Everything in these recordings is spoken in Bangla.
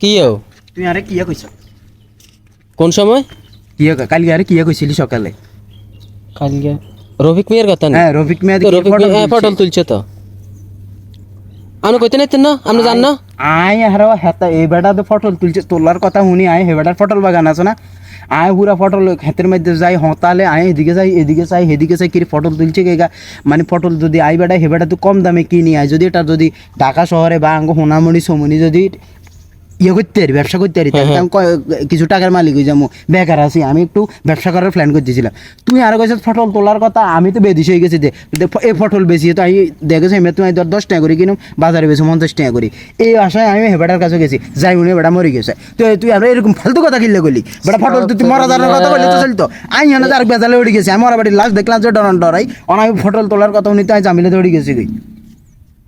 কি ও? আরে কিয়া কইছ কোন সময়? কিয়া কালকে আরে কিয়া কইছিলি সকালে? কালকে। রফিক মিয়ার কথা না? হ্যাঁ রফিক মিয়া ফটো তুলছে? তো। আমি কইতে নাইতেন না আমি জান না? আয় হারো হেতা এই বেটা তো ফটো তুলছে তোলার কথা শুনি আয় হে বেটার ফটো বাগান আছে না আয় হুরা ফটল ক্ষেতের মধ্যে যাই হতালে আয়, এদিকে যাই, এদিকে চাই এদিকে চাই কি ফটল তুলছে কে মানে ফটল যদি আই বেটা, হে বেটা তো কম দামে কিনি আয়। যদি এটা যদি ঢাকা শহরে বা আঙ্গ সোনামণি সমনি যদি ইয়ে করতে পারি ব্যবসা করতে পারি। কয়- কিছু টাকার মালিক হয়ে যাব। বেকার আছি আমি একটু ব্যবসা করার প্ল্যান করতেছিলাম। তুই আরও কাছে ফটল তোলার কথা আমি তো বেদিস হয়ে গেছি যে এই ফটল বেশি তো আমি দেখেছি আমি তুমি ধর দশ টাকা করি কিনুম বাজারে বেশি পঞ্চাশ টাকা করি। এই আশায় আমি হেবাটার কাছে গেছি যাই মনে বেটা মরে গেছে। তো তুই আমরা এরকম ফালতু কথা কিনলে গলি বেটা ফটল তুই মরা দাঁড়ানোর কথা বললি তো চলতো আমি এনে তার বেজালে উঠে গেছি আমি ওরা বাড়ি লাস্ট দেখলাম যে ডরান ডরাই। অনামি ফটল তোলার কথা উনি তো আমি জামিলে দৌড়ে গেছি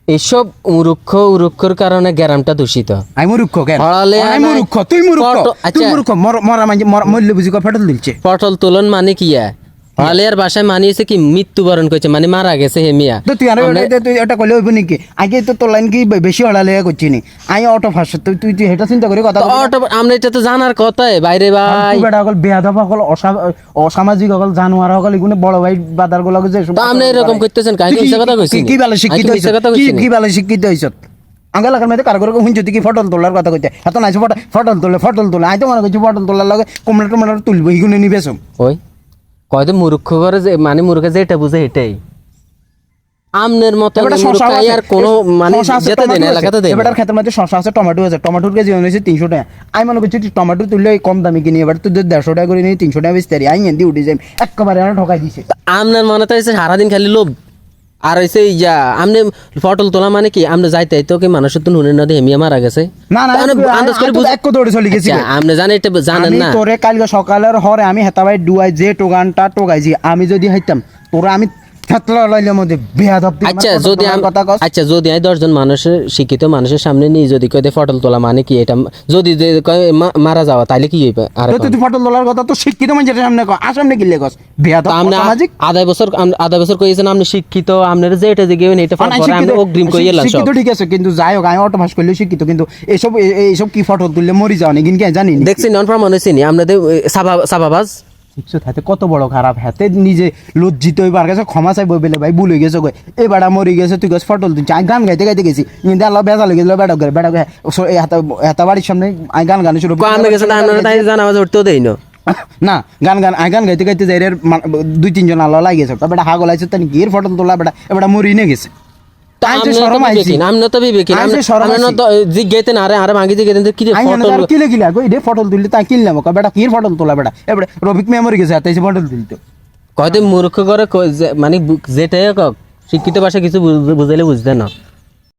এসব রুক্ষ উরুক্ষর কারণে গ্যারামটা দূষিত। আমি মুরুক্ষ কেন? হড়ালে আমি মুরুক্ষ তুই মুরুক্ষ তুই আচ্ছা। মুরুক্ষ মর- মরা মর মল্য বুঝি কয় ফটল দিলছে পটল তোলন মানে কি হড়ালিয়ার বাসায় মানিয়েছে কি? মৃত্যুবরণ করেছে মানে মারা গেছে হে মিয়া। তো তুই আর আমরা- তুই এটা কইলে হইব নাকি? আগে তো তোর লাইন কি বেশি হড়ালে করছি নি। আমি অটো ফার্স্ট তুই তুই তুই এটা চিন্তা করে কথা অটো আমরা এটা তো জানার কথাই বাইরে ভাই। বেটা সকল বেয়াদব সকল অসামাজিক সকল জানোয়ার সকল এগুলো বড় ভাই বাদারগুলো যে তো আপনি এরকম করতেছেন কাহিনী তুই কি- কথা কইছি কি- কি বেলা শিক্ষিত তো? কথা কি কইছি কি বেলা শিক্ষিত হইছত আঙ্গা লাগার মধ্যে কার করে হুঁচ কি ফটল তোলার কথা কইতে এত নাই ফটল ফটল তোলে ফটল তোলে। আই তো মনে করছি ফটল তোলার লগে কুমড়া টুমড়া তুলবো এগুলো নিবেছম ওই। কয়তো মূর্খ করে যে মানে মূর্খ যেটা বুঝে এটাই। আমনের মতো। আর কোনো মানে যেতে দেন। এলাকাতে দেন এবারের ক্ষেতের মধ্যে আছে টমেটো আছে। টমেটোর কেজি হয়েছে তিনশো টাকা। আমি মনে করছি টমেটো তুললে কম দামি কিনি এবার তুই দেড়শো টাকা করে নিয়ে তিনশো টাকা বেচতে পারি। আই এনে উঠে যাই। একেবারে ঠকাই দিছে। আমনের মনে তো সারাদিন খালি লোভ। আর সেই ইয়া আমনে ফটল তোলা মানে কি? আমনে যাইতে তো কি মানুষ তো নুনের নদী হেমিয়া মারা গেছে? না না আন্দাজ করে বুঝ- এক দৌড়ে চলে গেছি আমনে জানে জানেন এটা জানেন না। তোরে কালকে সকালের হরে আমি হেতাবাই ডুয়াই যে টোগানটা টোগাইছি আমি যদি হাইতাম তোরা আমি আচ্ছা যদি আচ্ছা যদি আমি দশজন মানুষের শিক্ষিত মানুষের সামনে নিয়ে যদি কয়ে পটল তোলা মানে কি এটা? যদি কয় মারা যাওয়া তাইলে কি হইবে? আর তুই ফটো তোলার কথা তো শিক্ষিত মানুষের সামনে কস আর সামনে গিলে কস? বেয়াদব সামাজিক আধা বছর আধা বছর কইছেন আপনি শিক্ষিত আপনার যে এটা যে গেবেন এটা পরে আমি অগ্রিম কই এলাম শিক্ষিত ঠিক আছে কিন্তু যাই হোক আমি অটো পাস করলেও শিক্ষিত কিন্তু এইসব এইসব কি ফটো তুললে মরি যাও নাকি কি জানি নি। দেখছি নন প্রমাণ হয়েছে নি আপনাদের সাবা সাবাবাজ শিখছো হাতে কত বড় খারাপ হাতে নিজে লজ্জিত হইবার কাছে ক্ষমা চাইব বেলে ভাই ভুলে গেছো কই। এ বেড়া মরি গেছে তুই গেছ ফটো আমি গান গাইতে গাইতে গেছি। কিন্তু আল্লাহ বেজা লেগে গেল বেড়া করে বেড়া হাতা বাড়ির সামনে আমি গান গানে শুরু তাই জানা উঠতেও দেই না। না গান গান আই গান গাইতে গাইতে যাই দুই তিনজন আল্লাহ লাগিয়েছে বেটা হাগল আইছে তাই গিয়ে ফটো তোলা বেটা এবার মরি নে গেছে। তো বিবেকিন, তো জিজ্ঞাইতেন আরে আরে মাগি জিজ্ঞাইতেন কি ফটো কিলে কই ফটো তুললি বেটা কি ফটো তোলা বেটা? এবারে রবিক মেমোরি গেছে তাই ফটো তুলতো। কয়তে মূর্খ করে মানে যেটাই শিক্ষিত ভাষা কিছু বুঝ- বুঝাইলে বুঝতে না।